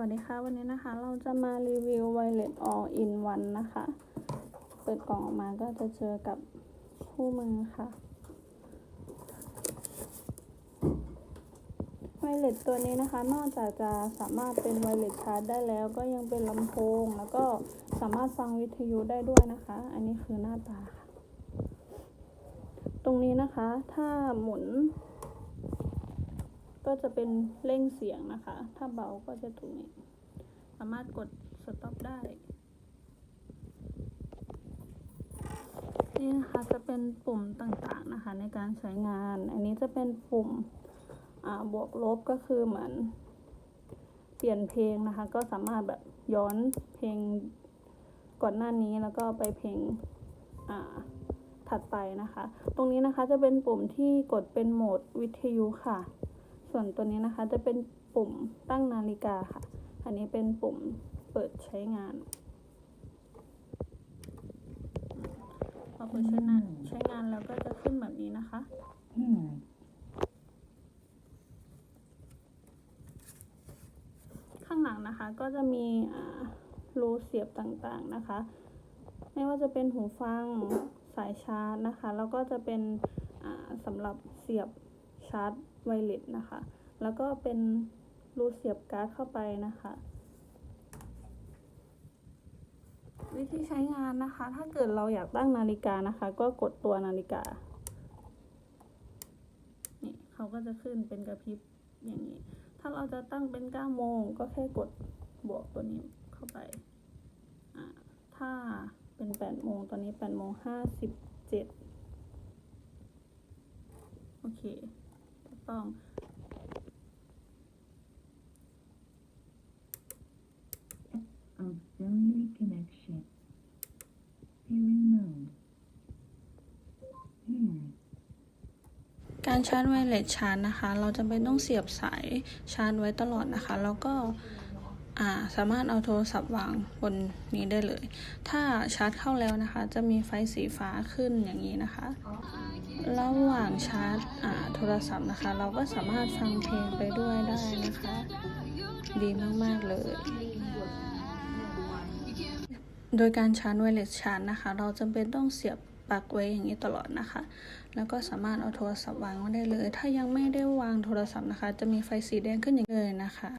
วัสดีค่ะ วันนี้นะคะ เราจะมารีวิว Violet All in One นะคะ เปิดกล่องออกมาก็จะเจอกับคู่มือค่ะไวเลสตัวนี้นะคะ นอกจากจะสามารถเป็นไวเลสชาร์จได้แล้ว ก็ยังเป็นลำโพง แล้วก็สามารถฟังวิทยุได้ด้วยนะคะ อันนี้คือหน้าตาค่ะ ตรงนี้นะคะ ถ้าหมุน ก็จะเป็นเร่งเสียงนะคะ ถ้าเบาก็จะตรงนี้ สามารถกดสต็อปได้ นี่นะคะจะเป็นปุ่มต่างๆนะคะในการใช้งาน อันนี้จะเป็นปุ่มบวกลบก็คือเหมือน เปลี่ยนเพลงนะคะ ก็สามารถแบบย้อนเพลงก่อนหน้านี้แล้วก็ไปเพลงถัดไปนะคะ ตรงนี้นะคะจะเป็นปุ่มที่กดเป็นโหมดวิทยุค่ะ ส่วนตัวนี้นะคะจะเป็นปุ่มตั้งนาฬิกาค่ะ อันนี้เป็นปุ่มเปิดใช้งานพอเปิดใช้งานใช้งานแล้วก็จะขึ้นแบบนี้นะคะข้างหลังนะคะก็จะมีรูเสียบต่างๆนะคะ ไม่ว่าจะเป็นหูฟังสายชาร์จนะคะ แล้วก็จะเป็นสำหรับเสียบ ชาร์จไวเลสนะคะ แล้วก็เป็นรูเสียบการ์ดเข้าไปนะคะ วิธีใช้งานนะคะ ถ้าเกิดเราอยากตั้งนาฬิกานะคะ ก็กดตัวนาฬิกา นี่เขาก็จะขึ้นเป็นกระพริบอย่างนี้ ถ้าเราจะตั้งเป็น9โมงก็แค่กดบวกตัวนี้เข้าไป ถ้าเป็น8โมงตอนนี้8โมง57โอเค ต้อง Auxiliary connection. Hearing mode. Hearing. การชาร์จไวเลสชาร์จนะคะ เราจะไม่ต้องเสียบสายชาร์จไว้ตลอดนะคะ แล้วก็อ่า สามารถเอาโทรศัพท์วางบนนี้ได้เลย ถ้าชาร์จเข้าแล้วนะคะ จะมีไฟสีฟ้าขึ้นอย่างนี้นะคะ ระหว่างชาร์จอ่าโทรศัพท์นะคะ เราก็สามารถฟังเพลงไปด้วยได้นะคะ ดีมาก ๆ เลย โดยการชาร์จไวเลสชาร์จนะคะ เราจำเป็นต้องเสียบปลั๊กไว้อย่างนี้ตลอดนะคะ แล้วก็สามารถเอาโทรศัพท์วางไว้ได้เลย ถ้ายังไม่ได้วางโทรศัพท์นะคะ จะมีไฟสีแดงขึ้นอย่างเลยนะคะ